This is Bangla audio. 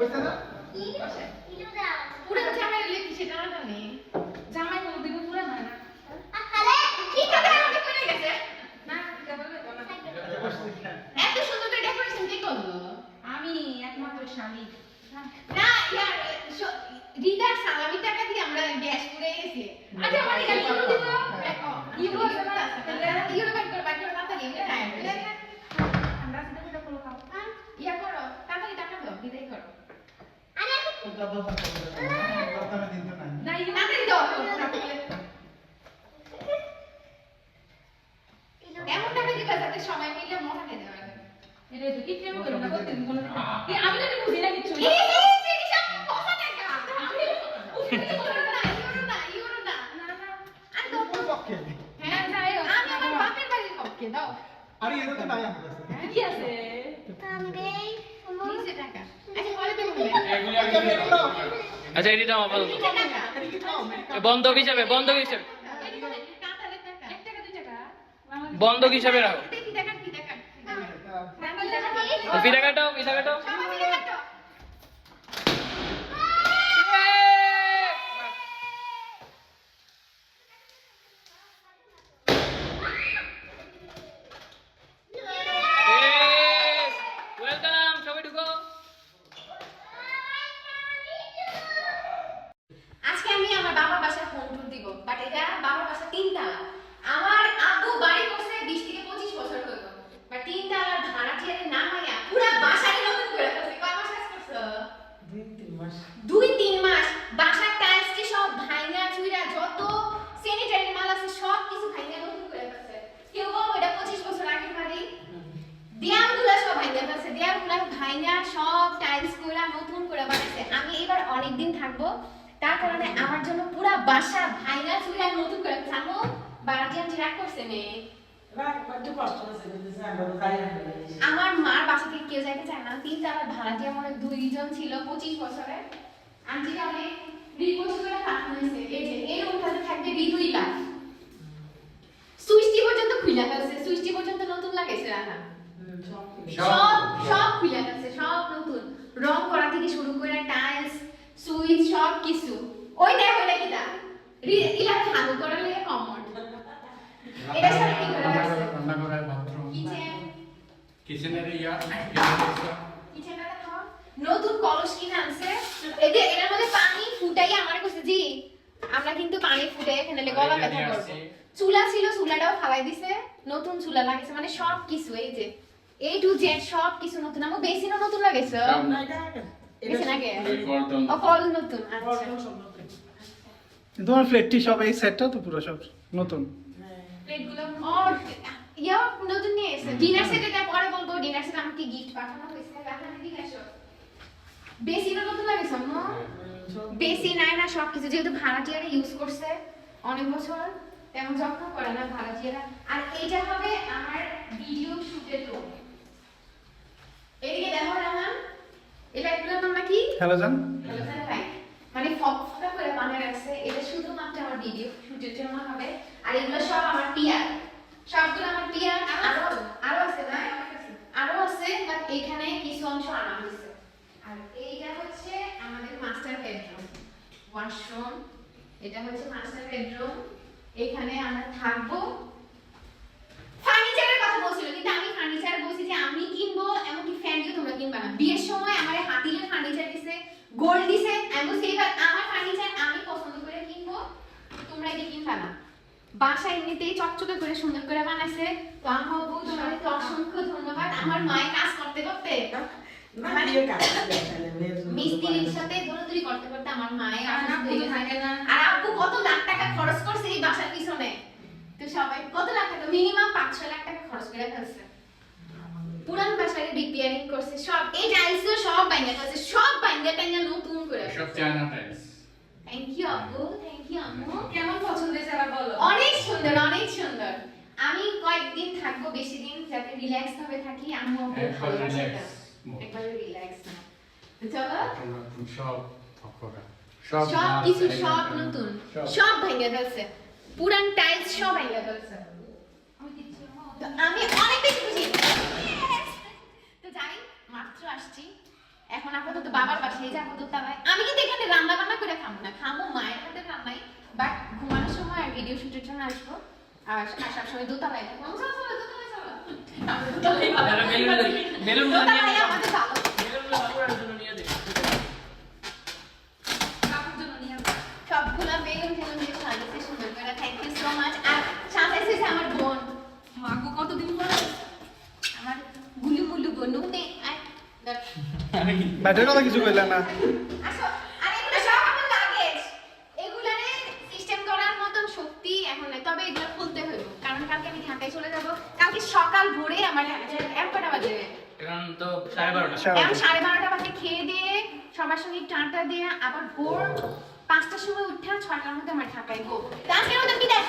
বইছে না পুরো জামাই লেখি সেটা না জানি জামাই কোনোদিন পুরো না। আরে কি কথা? আমাকে করে গেছে? না কেবল বলো না। বসছি। এত সুন্দর করে ডেকোরেশন কে করল? আমি একমাত্র স্বামী। না ইয়ার রিদার সালামি টাকা দিয়ে আমরা গ্যাস পুড়ে গেছি। আচ্ছা গেল ইউরো দিব ইউরো ইউরো বাড়ির পক্ষে দাও আরে এটা তো নাই আমার কাছে। কি আছে? নিচে টাকা আচ্ছা পরে দেবো আচ্ছা, এটা দাম আপাতত। বন্ধক হিসাবে বন্ধক হিসাবে। বন্ধক হিসাবে রাখো। দেখি কাটাও ফিরে কাটো ফিরে কাটো সবাই মিলে কাটো ওয়েলকাম সবাই ঢুকো আজকে আমি আমার বাবার বাসায় হোম ট্যুর দিব বাট এটা বাবার বাসা তিনতলা আমার আব্বু বাড়ি করছে বিশ থেকে পঁচিশ বছর হলো বাট তিনতলার ভাড়া ছেড়ে না মাইয়া পুরা বাসায় নতুন করে ফেলছে কয় মাস কাজ করছ দুই তিন মাস বাসার টাইলস কি সব ভাঙা চুইরা যত স্যানিটারি মাল আছে সব কিছু ভাঙা নতুন করে ফেলছে কেউ বলো এটা পঁচিশ বছর আগের বাড়ি দেয়ালগুলো সব ভাঙা দেয়ালগুলো ভাঙা সব টাইলস করে নতুন করে বানাইছে। আমি এবার অনেক দিন থাকব তার কারণে আমার জন্য পুরা বাসা ভাঙা চুইরা নতুন করে বাড়াটি আমি রাগ করছে মেয়ে আমার মার বাসা থেকে কেউ যাইতে চায় না। তিন তালার ভাড়া দিয়ে আমার দুইজন ছিল পঁচিশ বছরে। আন্টি অনেক রিকোয়েস্ট করে পাঠানো হয়েছে। এই যে এই রুমটাতে থাকবে বিদুই লাখ সুইচটি পর্যন্ত খুলে ফেলছে। সুইচটি পর্যন্ত নতুন লাগাইছে রাখা সব খুলে ফেলছে সব নতুন রং করা থেকে শুরু করে টাইলস সুইচ সব কিছু ওই দেখো এটা কিটা ইলাকা হাগু করা লাগে কমন এটা সব কি করে রাখছে রান্নাঘরের বাথরুম। কিচেন। কিচেনের ইয়া। কিচেনটা দেখো। নতুন কলস কিনে আনছে। এই যে এর মধ্যে পানি ফুটাই আমার কাছে জি আমরা কিন্তু পানি ফুটাই এখানে গলা ব্যথা করব। চুলা ছিল চুলাটাও ফালাই দিছে। নতুন চুলা লাগাইছে মানে সব কিছু এই যে এই টু জেড সব কিছু নতুন। আমার বেসিনও নতুন লাগাইছে আচ্ছা। তোমার ফ্লেটটি সব এই সেটটা তো পুরো সব নতুন? প্লেটগুলো আর ইয়া নতুন নিয়ে এসেছে। ডিনার সেট পরে বলব ডিনার সেট আমাকে গিফট পাঠানো হয়েছে। পাঠানো দিকে আসো বেসিনও নতুন লাগাইছে আম্মু? বেশি নাই না সবকিছু। যেহেতু ভাড়াটিয়ারা ইউজ করছে অনেক বছর তেমন যত্ন করে না ভাড়াটিয়ারা। আর এইটা হবে আমার ভিডিও শুটের রুম এদিকে দেখো রামান এটা এগুলোর নাম নাকি হ্যালো জান মানে ফকফকা করে বানিয়ে রাখছে। এটা শুধুমাত্র আমার ভিডিও শুটের জন্য হবে। আর এগুলো সব আমার পিয়ার সবগুলো আমার পিয়ার আরও আরও আছে না? আরও আছে বাট এখানে কিছু অংশ আনা হয়েছে। আর এইটা হচ্ছে আমাদের মাস্টার বেডরুম ওয়াশরুম এটা হচ্ছে মাস্টার বেডরুম এখানে আমরা থাকব। ফার্নিচারের কথা বলছিল, কিন্তু আমি ফার্নিচার বলছি যে আমি কিনবো, এমনকি ফ্যান দিয়ে তোমরা কিনবা না। বিয়ের সময় আমার হাতিলের ফার্নিচার দিছে গোল্ড দিছে আমি বলছি এবার আমার ফার্নিচার আমি পছন্দ করে কিনবো তোমরা কিনবা না বাসা এমনিতেই চকচকে করে সুন্দর করে বানাইছে। তো আমার বউ তোমাদেরকে অসংখ্য ধন্যবাদ। আমার মায়ের কাজ করতে করতে মানে মিস্ত্রির সাথে দৌড়াদৌড়ি করতে করতে আমার মায়ের আর আব্বু। থাকে কত লাখ টাকা খরচ করছে এই বাসার পিছনে? তো সবাই কত লাখ টাকা? মিনিমাম পাঁচ ছয় লাখ টাকা খরচ করে ফেলছে। পুরান বাসায় রিপেয়ারিং করছে সব এই টাইলস সব বাইঙ্গা করছে সব বাইঙ্গা টাইঙ্গা নতুন করে সব চায়না টাইলস থ্যাংক ইউ আব্বু থ্যাংক ইউ আম্মু। কেমন পছন্দ হয়েছে আবার বলো অনেক সুন্দর অনেক সুন্দর আমি কয়েকদিন থাকব বেশি দিন যাতে রিল্যাক্স ভাবে থাকি আম্মু আব্বু একবার ভালো বাসাটা একবার রিল্যাক্স না। তো চলো। সব ফকফকা সব গাছ, কিছু সব নতুন। সব। ভেঙে ফেলছে। পুরান টাইলস সব ভেঙে ফেলছে। তো আমি অনেক বেশি খুশি। তো যাই মাত্র আসছি। এখন আপাতত বাবার বাসায় যাব দোতলায় আমি কিন্তু এখানে রান্না বান্না করে খাব না। খাব মায়ের হাতে রান্নাই। বাট ঘুমানোর সময় আর ভিডিও শুটের জন্য আসব। আর আসার সময় দোতলায় থাকব দোতলায়। বেলুন আমাদের ভালো। সবগুলা বেলুন টেলুন দিয়ে সাজিয়েছে সুন্দর করে। থ্যাংক ইউ সো মাচ আর আমার বোন। মাগো কতদিন পরে? আমার গুলু মুলু বনু নে আয়। কথা কিছু কইলা না। আসো আর এগুলো সব আমার লাগেজ এগুলারে সিস্টেম করার মতন শক্তি এখন নাই তবে এগুলো খুলতে হইব কারণ কালকে আমি ঢাকায় চলে যাব কালকে সকাল ভোরে আমার এক কটা বাজে এখন তো সাড়ে বারোটা সাড়ে এখন সাড়ে বারোটা। বাজে খেয়ে দিয়ে সবার সঙ্গে টাটা দিয়ে আবার ভোর পাঁচটার সময় উঠে ছয়টার মধ্যে আমার ঢাকায় গো তার মধ্যে বিদায়